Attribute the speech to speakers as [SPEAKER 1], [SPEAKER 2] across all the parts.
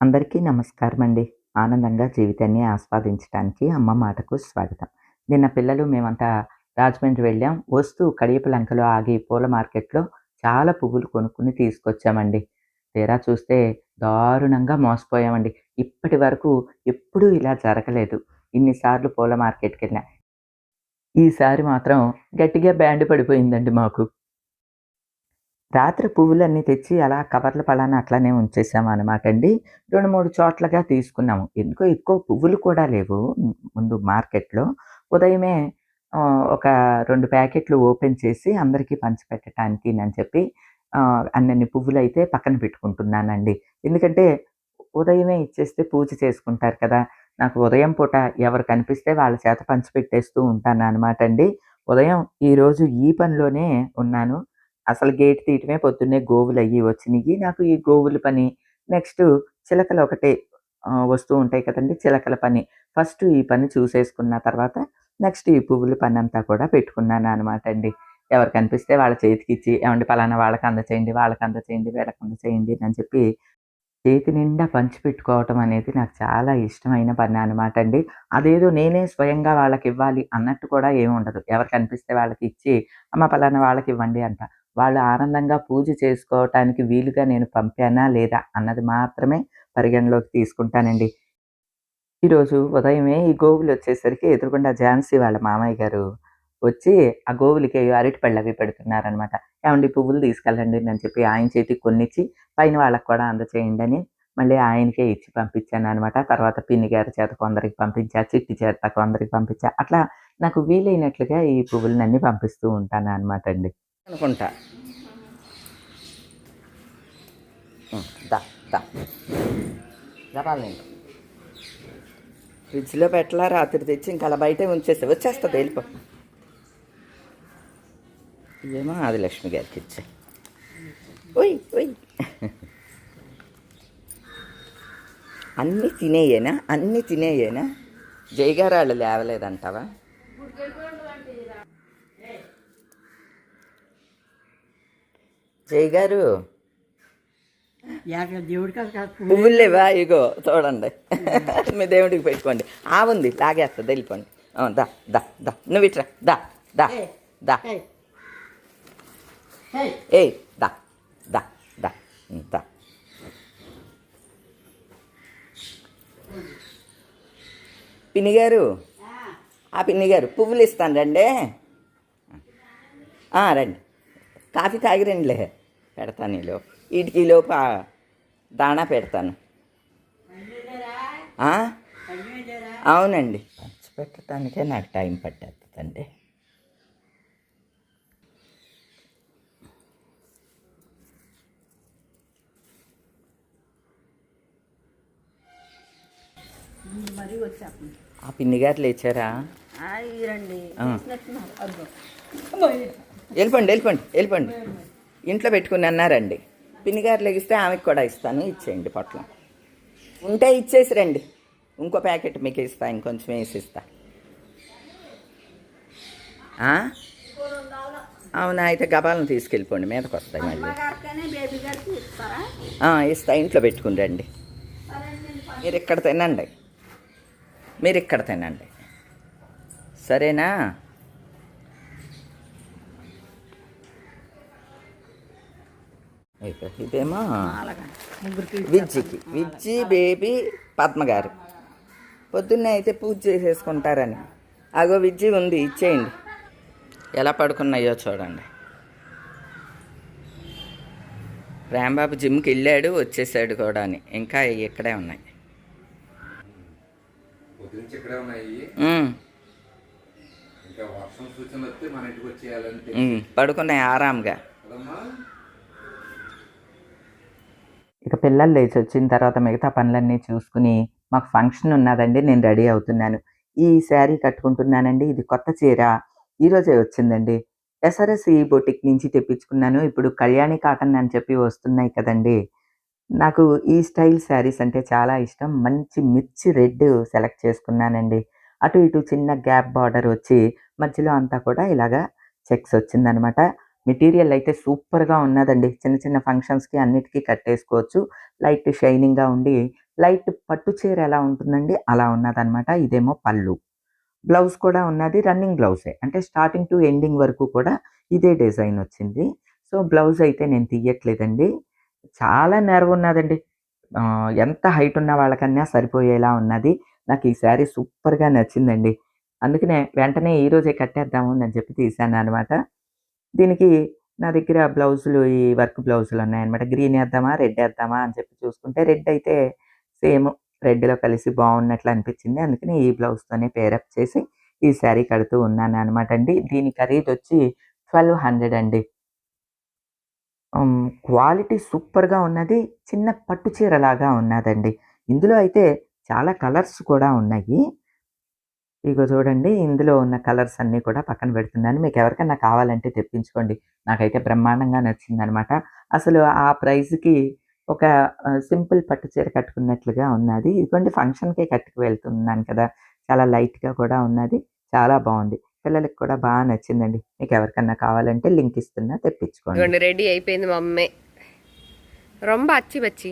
[SPEAKER 1] అందరికీ నమస్కారం అండి ఆనందంగా జీవితాన్ని ఆస్వాదించడానికి అమ్మ మాటకు స్వాగతం. నిన్న పిల్లలు మేమంతా రాజమండ్రి వెళ్ళాం. వస్తూ కడియపలంకలో ఆగి పూల మార్కెట్లో చాలా పువ్వులు కొనుక్కుని తీసుకొచ్చామండి. తీరా చూస్తే దారుణంగా మోసపోయామండి. ఇప్పటి వరకు ఎప్పుడూ ఇలా జరగలేదు. ఇన్నిసార్లు పూల మార్కెట్కి వెళ్ళా ఈసారి మాత్రం గట్టిగా బ్యాండ్ పడిపోయిందండి మాకు. రాత్రి పువ్వులన్నీ తెచ్చి అలా కవర్ల పలాన అట్లానే ఉంచేసాము అనమాట అండి రెండు మూడు చోట్లగా తీసుకున్నాము. ఎందుకో ఎక్కువ పువ్వులు కూడా లేవు ముందు మార్కెట్లో. ఉదయమే ఒక రెండు ప్యాకెట్లు ఓపెన్ చేసి అందరికీ పంచిపెట్టడానికి అని చెప్పి అన్నన్ని పువ్వులు అయితే పక్కన పెట్టుకుంటున్నానండి. ఎందుకంటే ఉదయమే ఇచ్చేస్తే పూజ చేసుకుంటారు కదా. నాకు ఉదయం పూట ఎవరు కనిపిస్తే వాళ్ళ చేత పంచిపెట్టేస్తూ ఉంటాను అనమాట అండి ఉదయం ఈరోజు ఈ పనిలోనే ఉన్నాను. అసలు గేట్ తీయటమే పొద్దున్నే గోవులు అయ్యి వచ్చినాయి నాకు ఈ గోవుల పని నెక్స్ట్ చిలకలు ఒకటే వస్తూ ఉంటాయి కదండి చిలకల పని. ఫస్ట్ ఈ పని చూసేసుకున్న తర్వాత నెక్స్ట్ ఈ పువ్వుల పని అంతా కూడా పెట్టుకున్నాను అనమాట అండి. ఎవరు కనిపిస్తే వాళ్ళ చేతికి ఇచ్చి ఏమండి పలానా వాళ్ళకి అందచేయండి వాళ్ళకి అందచేయండి వీళ్ళకి అందచేయండి అని చెప్పి చేతి నిండా పంచి పెట్టుకోవటం అనేది నాకు చాలా ఇష్టమైన పని అనమాట అండి. అదేదో నేనే స్వయంగా వాళ్ళకి ఇవ్వాలి అన్నట్టు కూడా ఏమి ఉండదు. ఎవరు కనిపిస్తే వాళ్ళకి ఇచ్చి అమ్మ పలానా వాళ్ళకి ఇవ్వండి అంట. వాళ్ళు ఆనందంగా పూజ చేసుకోవటానికి వీలుగా నేను పంపానా లేదా అన్నది మాత్రమే పరిగణలోకి తీసుకుంటానండి. ఈరోజు ఉదయమే ఈ గోవులు వచ్చేసరికి ఎదురుకుండా ఝాన్సీ వాళ్ళ మామయ్య గారు వచ్చి ఆ గోవులకి అరటి పళ్ళు అవి పెడుతున్నారనమాట ఏమండి పువ్వులు తీసుకెళ్ళండి అని చెప్పి ఆయన చేతికి కొన్నిచ్చి పైన వాళ్ళకి కూడా అందచేయండి అని మళ్ళీ ఆయనకే ఇచ్చి పంపించాను అనమాట తర్వాత పిన్ని గారి చేత కొందరికి పంపించా చిట్టి చేత కొందరికి పంపించా. అట్లా నాకు వీలైనట్లుగా ఈ పువ్వులన్నీ పంపిస్తూ ఉంటాను అనమాట అండి. అనుకుంటా. ఉం, దా దా. నేను ఫ్రిడ్జ్లో పెట్టలా రాత్రి తెచ్చి ఇంకా అలా బయటే ఉంచేస్తే వచ్చేస్తుంది వెళ్ళిపో. ఇదేమో ఆదిలక్ష్మి గారికి ఇచ్చా ఓయ్ ఓయ్. అన్నీ తినేయేనా? అన్నీ తినేయేనా? జయగారాళ్ళు లేవలేదంటావా? జయ గారు. పువ్వులు లేవా? ఇగో చూడండి మీ దేవుడికి పెట్టుకోండి. ఆ ఉంది లాగేస్తుంది వెళ్ళిపోండి దా దా దా. నువ్వు ఇట్రా దా దా దా.
[SPEAKER 2] ఏయ్
[SPEAKER 1] దా దా దా దా. పిన్ని గారు ఆ పిన్ని గారు పువ్వులు ఇస్తాను రండి. రండి. కాఫీ తాగి రండిలే. పెడతాను ఈ లోపు వీటికి ఈ లోపు ఆ? దాణా పెడతాను? అవునండి. పంచి పెట్టడానికే నాకు టైం పట్టేస్తుందండి ఆ పిన్ని గారు లేచారా. వెళ్ళిపోండి వెళ్ళిపోండి వెళ్ళిపోండి. ఇంట్లో పెట్టుకుని అన్నారండి. పిన్ని గారు లెగిస్తే ఆమెకు కూడా ఇస్తాను ఇచ్చేయండి పొట్లం. ఉంటే ఇచ్చేసి రండి. ఇంకో ప్యాకెట్ మీకు ఇస్తా ఇంకొంచెం వేసి ఇస్తా? అవునా అయితే గబాలను తీసుకెళ్ళిపోండి మీదకి వస్తాయి మళ్ళీ ఇస్తా ఇంట్లో పెట్టుకుని రండి. మీరు ఇక్కడ తినండి. మీరు ఇక్కడ తినండి. సరేనా? ఇదేమో విజ్జికి విజ్జి బేబీ పద్మ గారు పొద్దున్నే అయితే పూజ చేసేసుకుంటారని. అగో విజ్జి ఉంది ఇచ్చేయండి. ఎలా పడుకున్నాయో చూడండి. రాంబాబు జిమ్కి వెళ్ళాడు వచ్చేసాడు కూడా అని. ఇంకా ఇక్కడే ఉన్నాయి.
[SPEAKER 3] పొద్దునుంచి ఇక్కడే ఉన్నాయి
[SPEAKER 1] ఉమ్,
[SPEAKER 3] ఇంకా వర్షం సూచన వస్తే మన ఇంటికి వచ్చేయాలంటే
[SPEAKER 1] ఉమ్, పడుకున్నాయి ఆరాంగా
[SPEAKER 3] కదమ్మా
[SPEAKER 1] ఇక పిల్లలు లేచి వచ్చిన తర్వాత మిగతా పనులన్నీ చూసుకుని మాకు ఫంక్షన్ ఉన్నదండి నేను రెడీ అవుతున్నాను. ఈ శారీ కట్టుకుంటున్నానండి ఇది కొత్త చీర. ఈరోజే వచ్చిందండి. ఎస్ఆర్ఎస్ఈ బొటిక్ నుంచి తెప్పించుకున్నాను. ఇప్పుడు కళ్యాణి కాటన్ అని చెప్పి వస్తున్నాయి కదండి. నాకు ఈ స్టైల్ శారీస్ అంటే చాలా ఇష్టం. మంచి మిర్చి రెడ్ సెలెక్ట్ చేసుకున్నానండి. అటు ఇటు చిన్న గ్యాప్ బార్డర్ వచ్చి మధ్యలో అంతా కూడా ఇలాగా చెక్స్ వచ్చిందనమాట. మెటీరియల్ అయితే సూపర్గా ఉన్నదండి. చిన్న చిన్న ఫంక్షన్స్కి అన్నిటికీ కట్టేసుకోవచ్చు. లైట్ షైనింగ్గా ఉండి లైట్ పట్టు చీర ఎలా ఉంటుందండి? అలా ఉన్నదనమాట ఇదేమో పళ్ళు. బ్లౌజ్ కూడా ఉన్నది. రన్నింగ్ బ్లౌజే. అంటే స్టార్టింగ్ టు ఎండింగ్ వరకు కూడా ఇదే డిజైన్ వచ్చింది. సో బ్లౌజ్ అయితే నేను తీయట్లేదండి. చాలా నెరవు ఉన్నదండి. ఎంత హైట్ ఉన్న వాళ్ళకన్నా సరిపోయేలా ఉన్నది. నాకు ఈ శారీ సూపర్గా నచ్చిందండి. అందుకనే వెంటనే ఈ రోజే కట్టేద్దాము అని చెప్పి తీసాను అనమాట దీనికి నా దగ్గర బ్లౌజులు ఈ వర్క్ బ్లౌజులు ఉన్నాయన్నమాట. గ్రీన్ వేద్దామా రెడ్ వేద్దామా అని చెప్పి చూసుకుంటే రెడ్ అయితే సేమ్ రెడ్లో కలిసి బాగున్నట్లు అనిపించింది. అందుకని ఈ బ్లౌజ్తోనే పేరప్ చేసి ఈ శారీ కడుతూ ఉన్నాను అనమాట అండి. దీని ఖరీదు వచ్చి ట్వెల్వ్ హండ్రెడ్ అండి. క్వాలిటీ సూపర్గా ఉన్నది. చిన్న పట్టు చీరలాగా ఉన్నదండి. ఇందులో అయితే చాలా కలర్స్ కూడా ఉన్నాయి. ఇగో చూడండి ఇందులో ఉన్న కలర్స్ అన్నీ కూడా పక్కన పెడుతున్నాను. మీకు ఎవరికైనా కావాలంటే తెప్పించుకోండి. నాకైతే బ్రహ్మాండంగా నచ్చిందనమాట అసలు ఆ ప్రైస్కి ఒక సింపుల్ పట్టు చీర కట్టుకున్నట్లుగా ఉన్నది. ఇదిగోండి ఫంక్షన్కే కట్టుకు వెళ్తున్నాను కదా. చాలా లైట్గా కూడా ఉన్నది. చాలా బాగుంది. పిల్లలకి కూడా బాగా నచ్చిందండి. మీకు ఎవరికన్నా కావాలంటే లింక్ ఇస్తున్నా తెప్పించుకోండి.
[SPEAKER 4] రెడీ అయిపోయింది మా అమ్మే. రొంబ అచ్చి బచ్చి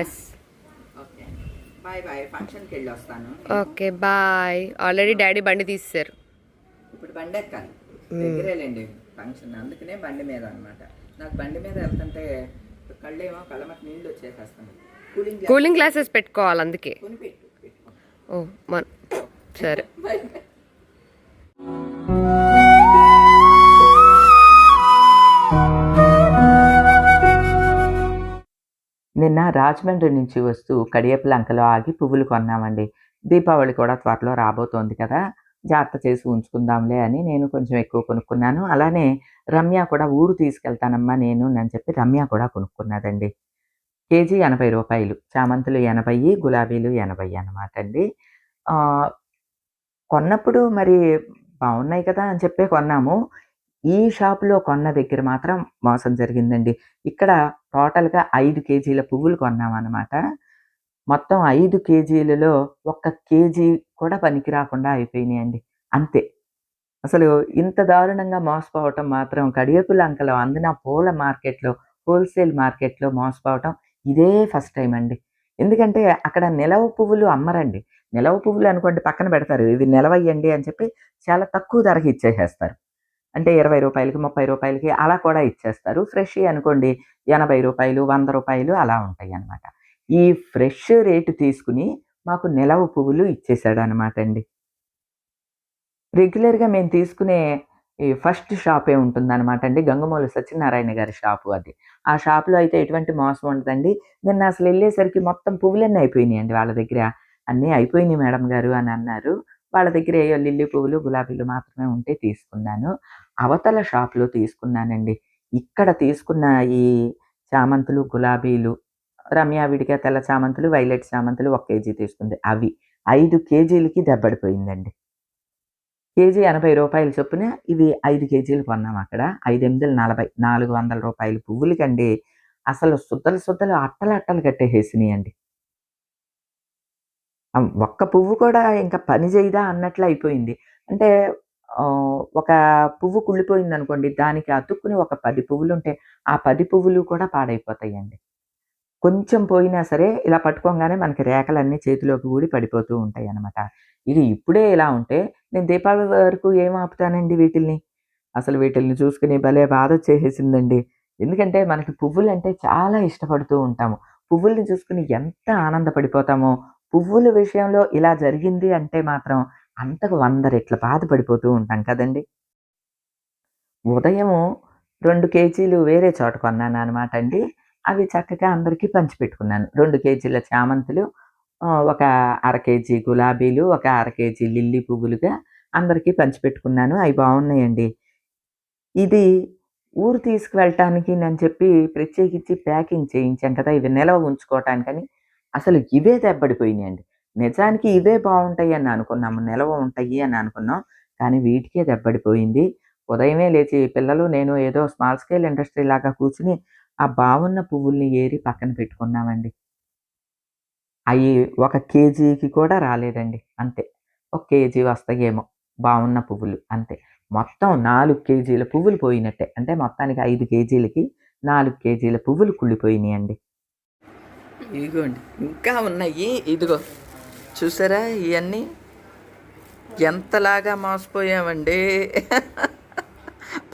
[SPEAKER 4] ఎస్
[SPEAKER 1] ఓకే. బాయ్ బాయ్ ఫంక్షన్కి వెళ్ళి వస్తాను.
[SPEAKER 4] Okay bye. ఆల్రెడీ డాడీ బండి తీసేశారు.
[SPEAKER 1] ఇప్పుడు బండి ఎక్కాలి. దగ్గరేలేండి ఫంక్షన్. అందుకనే బండి మీద అన్నమాట. నాకు బండి మీద వెళ్తుంటే కళ్ళేమో కళ్ళమటి నీళ్ళు వచ్చేసేస్తాను కూలింగ్
[SPEAKER 4] కూలింగ్ గ్లాసెస్ పెట్టుకోవాలి అందుకే. ఓ మన సరే.
[SPEAKER 1] నిన్న రాజమండ్రి నుంచి వస్తూ కడియపులంకలో ఆగి పువ్వులు కొన్నామండి. దీపావళి కూడా త్వరలో రాబోతోంది కదా జాగ్రత్త చేసి ఉంచుకుందాంలే అని నేను కొంచెం ఎక్కువ కొనుక్కున్నాను. అలానే రమ్య కూడా ఊరు తీసుకెళ్తానమ్మా నేను అని చెప్పి రమ్య కూడా కొనుక్కున్నదండి. కేజీ ఎనభై రూపాయలు చామంతులు ఎనభై గులాబీలు ఎనభై అనమాట అండి. కొన్నప్పుడు మరి బాగున్నాయి కదా అని చెప్పే కొన్నాము. ఈ షాప్లో కొన్న దగ్గర మాత్రం మోసం జరిగిందండి. ఇక్కడ టోటల్గా ఐదు కేజీల పువ్వులు కొన్నామన్నమాట. మొత్తం ఐదు కేజీలలో ఒక్క కేజీ కూడా పనికి రాకుండా అయిపోయినాయండి. అంతే. అసలు ఇంత దారుణంగా మోసపోవటం మాత్రం కడియపులంకలో అందిన పూల మార్కెట్లో హోల్సేల్ మార్కెట్లో మోసపోవటం ఇదే ఫస్ట్ టైం అండి. ఎందుకంటే అక్కడ నిలవ పువ్వులు అమ్మరండి. నిలవ పువ్వులు అనుకోండి పక్కన పెడతారు. ఇవి నిలవయ్యండి అని చెప్పి చాలా తక్కువ ధరకి ఇచ్చేసేస్తారు. అంటే ఇరవై రూపాయలకి ముప్పై రూపాయలకి అలా కూడా ఇచ్చేస్తారు. ఫ్రెష్ అనుకోండి ఎనభై రూపాయలు వంద రూపాయలు అలా ఉంటాయి అన్నమాట. ఈ ఫ్రెష్ రేటు తీసుకుని మాకు నిలవ పువ్వులు ఇచ్చేసాడు అనమాట అండి. రెగ్యులర్గా మేము తీసుకునే ఈ ఫస్ట్ షాపే ఉంటుందన్నమాట అండి. గంగమూల సత్యనారాయణ గారి షాపు అది. ఆ షాప్లో అయితే ఎటువంటి మోసం ఉండదండి. నిన్న అసలు వెళ్ళేసరికి మొత్తం పువ్వులన్నీ అయిపోయినాయి అండి వాళ్ళ దగ్గర. అన్నీ అయిపోయినాయి మేడం గారు అని అన్నారు. వాళ్ళ దగ్గర ఏయో లిల్లీ పువ్వులు గులాబీలు మాత్రమే ఉంటే తీసుకున్నాను. అవతల షాప్లో తీసుకున్నానండి. ఇక్కడ తీసుకున్న ఈ చామంతులు గులాబీలు రమ్య విడిగా తెల్ల చామంతులు వైలెట్ చామంతులు ఒక కేజీ తీసుకుంది. అవి ఐదు కేజీలకి దెబ్బడిపోయిందండి. కేజీ ఎనభై రూపాయలు చొప్పున ఇవి ఐదు కేజీలు కొన్నాం అక్కడ. ఐదు ఎనిమిదిలు నలభై నాలుగు వందల రూపాయలు పువ్వులకండి. అసలు సుద్దలు సుద్దలు అట్టలు అట్టలు కట్టేసేసినాయి అండి ఒక్క పువ్వు కూడా ఇంకా పని చేయదా అన్నట్లు అయిపోయింది. అంటే ఒక పువ్వు కుళ్ళిపోయింది అనుకోండి దానికి అతుక్కుని ఒక పది పువ్వులు ఉంటే ఆ పది పువ్వులు కూడా పాడైపోతాయండి. కొంచెం పోయినా సరే ఇలా పట్టుకోగానే మనకి రేఖలన్నీ చేతిలోకి ఊడి పడిపోతూ ఉంటాయి అన్నమాట ఇది ఇప్పుడే ఇలా ఉంటే నేను దీపావళి వరకు ఏం ఆపుతానండి వీటిల్ని? అసలు వీటిల్ని చూసుకుని భలే బాధ వచ్చేసేసిందండి ఎందుకంటే మనకి పువ్వులు అంటే చాలా ఇష్టపడుతూ ఉంటాము. పువ్వుల్ని చూసుకుని ఎంత ఆనందపడిపోతామో. పువ్వుల విషయంలో ఇలా జరిగింది అంటే మాత్రం అంతకు వంద రెట్ల బాధపడిపోతూ ఉంటాం కదండి. ఉదయం రెండు కేజీలు వేరే చోట కొన్నాను అనమాట అండి. అవి చక్కగా అందరికీ పంచిపెట్టుకున్నాను రెండు కేజీల చామంతులు ఒక అర కేజీ గులాబీలు ఒక అర కేజీ లిల్లీ పువ్వులుగా అందరికీ పంచిపెట్టుకున్నాను అవి బాగున్నాయండి. ఇది ఊరు తీసుకువెళ్ళటానికి అని చెప్పి ప్రత్యేకించి ప్యాకింగ్ చేయించాం కదా ఇవి నిల్వ ఉంచుకోవటానికని. అసలు ఇవే దెబ్బడిపోయినాయండి. నిజానికి ఇవే బాగుంటాయి అని అనుకున్నాము నిలవ ఉంటాయి అని అనుకున్నాం. కానీ వీటికే దెబ్బడిపోయింది. ఉదయమే లేచి పిల్లలు నేను ఏదో స్మాల్ స్కేల్ ఇండస్ట్రీ లాగా కూర్చుని ఆ బాగున్న పువ్వుల్ని ఏరి పక్కన పెట్టుకున్నామండి. అవి ఒక కేజీకి కూడా రాలేదండి. అంతే. ఒక కేజీ వస్తాయేమో బాగున్న పువ్వులు. అంతే. మొత్తం నాలుగు కేజీల పువ్వులు పోయినట్టే. అంటే మొత్తానికి ఐదు కేజీలకి నాలుగు కేజీల పువ్వులు కుళ్ళిపోయినాయండి. ఇదిగోండి. ఇంకా ఉన్నాయి. ఇదిగో. చూసారా ఇవన్నీ ఎంతలాగా మోసపోయామండి.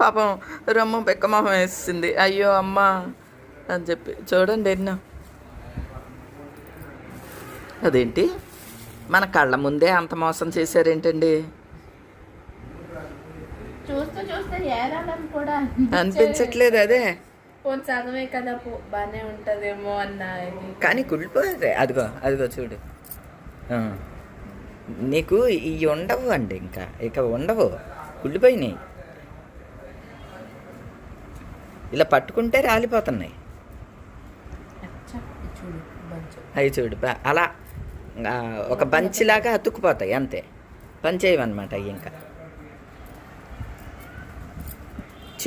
[SPEAKER 1] పాపం రొమ్మ బెక్కమొహం వేసింది. అయ్యో అమ్మ అని చెప్పి. చూడండి ఎన్నో. అదేంటి? మన కళ్ళ ముందే అంత మోసం చేశారేంటండి? అనిపించట్లేదు అదే.
[SPEAKER 5] పోనీ సగమే కదా బాగానే ఉంటదేమో అన్న
[SPEAKER 1] కానీ కుళ్ళిపోయారు అదిగో అదిగో చూడు. నీకు ఇవి ఉండవు అండి ఇంకా. ఇక ఉండవు. కుళ్ళిపోయినాయి. ఇలా పట్టుకుంటే రాలిపోతున్నాయి. అవి చూడు అలా ఒక బంచిలాగా అతుక్కుపోతాయి అంతే. పనిచేయవన్నమాట అవి ఇంకా.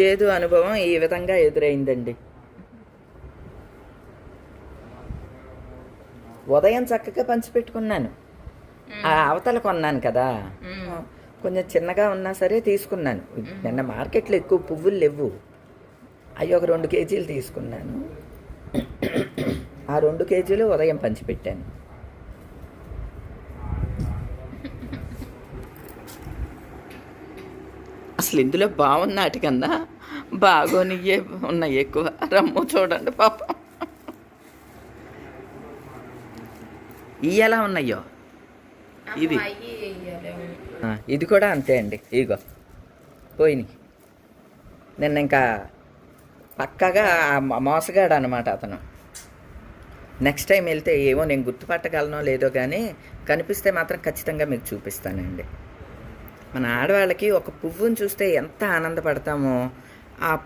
[SPEAKER 1] చేదు అనుభవం ఈ విధంగా ఎదురైందండి. ఉదయం చక్కగా పంచిపెట్టుకున్నాను ఆ అవతల కొన్నాను కదా. కొంచెం చిన్నగా ఉన్నా సరే తీసుకున్నాను. నిన్న మార్కెట్లో ఎక్కువ పువ్వులు లేవు. అవి ఒక రెండు కేజీలు తీసుకున్నాను. ఆ రెండు కేజీలు ఉదయం పంచిపెట్టాను అసలు ఇందులో బాగున్న వాటికన్నా బాగోనియే ఉన్నాయి ఎక్కువ. రమ్ము చూడండి పాపం. ఇవి. ఎలా ఉన్నాయో. ఆ, ఇది కూడా అంతే అండి. ఇగో పోయినాయి నిన్న ఇంకా పక్కగా మోసగాడు అనమాట అతను. నెక్స్ట్ టైం వెళ్తే ఏమో నేను గుర్తుపట్టగలనో లేదో కానీ కనిపిస్తే మాత్రం ఖచ్చితంగా మీకు చూపిస్తానండి. మన ఆడవాళ్ళకి ఒక పువ్వుని చూస్తే ఎంత ఆనందపడతామో ఆ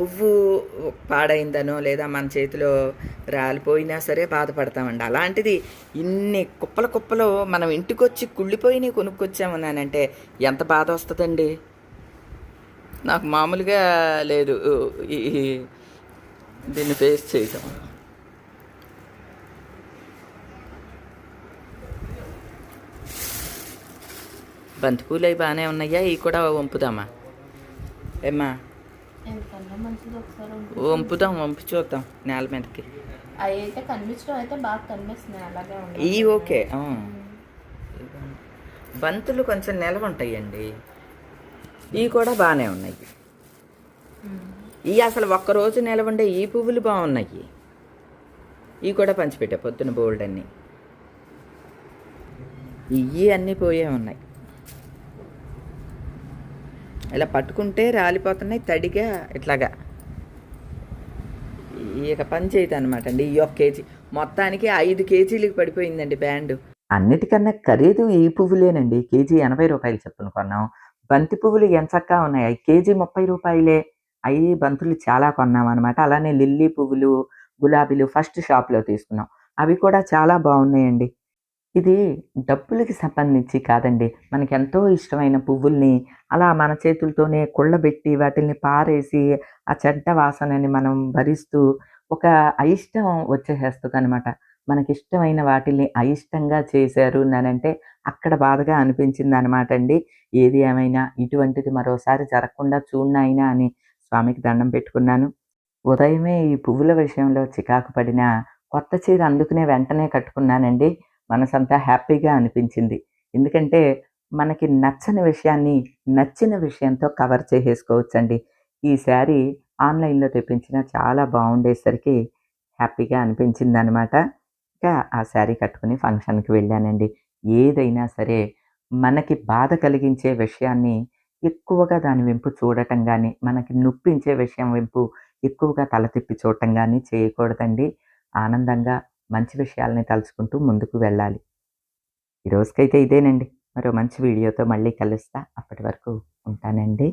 [SPEAKER 1] పువ్వు పాడైందనో లేదా మన చేతిలో రాలిపోయినా సరే బాధపడతామండి. అలాంటిది ఇన్ని కుప్పల కుప్పలు మనం ఇంటికొచ్చి కుళ్ళిపోయినవి కొనుక్కొచ్చామన్నానంటే ఎంత బాధ వస్తుందండి? నాకు మామూలుగా లేదు. ఈ ఈ- దీన్ని ఫేస్ చేయటం. బంతిపూలు అవి బాగానే ఉన్నాయా? ఇవి కూడా వంపుదామా? ఏమ్మా? వంపుదాం వంపి చూద్దాం నేల మీదకి.
[SPEAKER 5] అయితే కనిపించడం అయితే బాగా అలాగే ఉన్నాయి
[SPEAKER 1] ఇవి ఓకే. బంతులు కొంచెం నిలవ ఉంటాయండి. ఇవి కూడా బాగానే ఉన్నాయి. ఇవి అసలు ఒక్కరోజు నిలవండే ఈ పువ్వులు బాగున్నాయి. ఇవి కూడా పంచిపెట్టా పొద్దున బోల్డ్ అన్నీ ఇవి అన్నీ పోయే ఉన్నాయి. ఇలా పట్టుకుంటే రాలిపోతున్నాయి తడిగా ఇట్లాగా. ఇక పని చేయదు అనమాట అండి ఈ ఒక కేజీ. మొత్తానికి ఐదు కేజీలకు పడిపోయిందండి బ్యాండ్. అన్నిటికన్నా ఖరీదు ఈ పువ్వులేనండి. కేజీ ఎనభై రూపాయలు చెప్పును కొన్నాం. బంతి పువ్వులు ఎంచక్కా ఉన్నాయి. అవి కేజీ ముప్పై రూపాయలే. అవి బంతులు చాలా కొన్నాం అనమాట అలానే లిల్లీ పువ్వులు గులాబీలు ఫస్ట్ షాప్లో తీసుకున్నాం. అవి కూడా చాలా బాగున్నాయండి. ఇది డబ్బులకి సంబంధించి కాదండి. మనకి ఎంతో ఇష్టమైన పువ్వుల్ని అలా మన చేతులతోనే కుళ్ళబెట్టి వాటిల్ని పారేసి ఆ చెడ్డ వాసనని మనం భరిస్తూ ఒక అయిష్టం వచ్చేసేస్తుంది అనమాట మనకి ఇష్టమైన వాటిల్ని అయిష్టంగా చేశారు అంటే అక్కడ బాధగా అనిపించింది అనమాట అండి. ఏది ఏమైనా ఇటువంటిది మరోసారి జరగకుండా చూడనైనా అని స్వామికి దండం పెట్టుకున్నాను. ఉదయమే ఈ పువ్వుల విషయంలో చికాకు పడిన కొత్త చీర అందుకునే వెంటనే కట్టుకున్నానండి. మనసంతా హ్యాపీగా అనిపించింది. ఎందుకంటే మనకి నచ్చని విషయాన్ని నచ్చిన విషయంతో కవర్ చేసేసుకోవచ్చండి. ఈ శారీ ఆన్లైన్లో తెప్పించిన చాలా బాగుండేసరికి హ్యాపీగా అనిపించింది అనమాట ఇంకా ఆ శారీ కట్టుకుని ఫంక్షన్కి వెళ్ళానండి. ఏదైనా సరే మనకి బాధ కలిగించే విషయాన్ని ఎక్కువగా దాని వెంపు చూడటం కానీ మనకి నొప్పించే విషయం వెంపు ఎక్కువగా తల తిప్పి చూడటం కానీ చేయకూడదండి. ఆనందంగా మంచి విషయాలని తలుచుకుంటూ ముందుకు వెళ్ళాలి. ఈ రోజుకైతే ఇదేనండి. మరో మంచి వీడియోతో మళ్ళీ కలుస్తా. అప్పటి వరకు ఉంటానండి.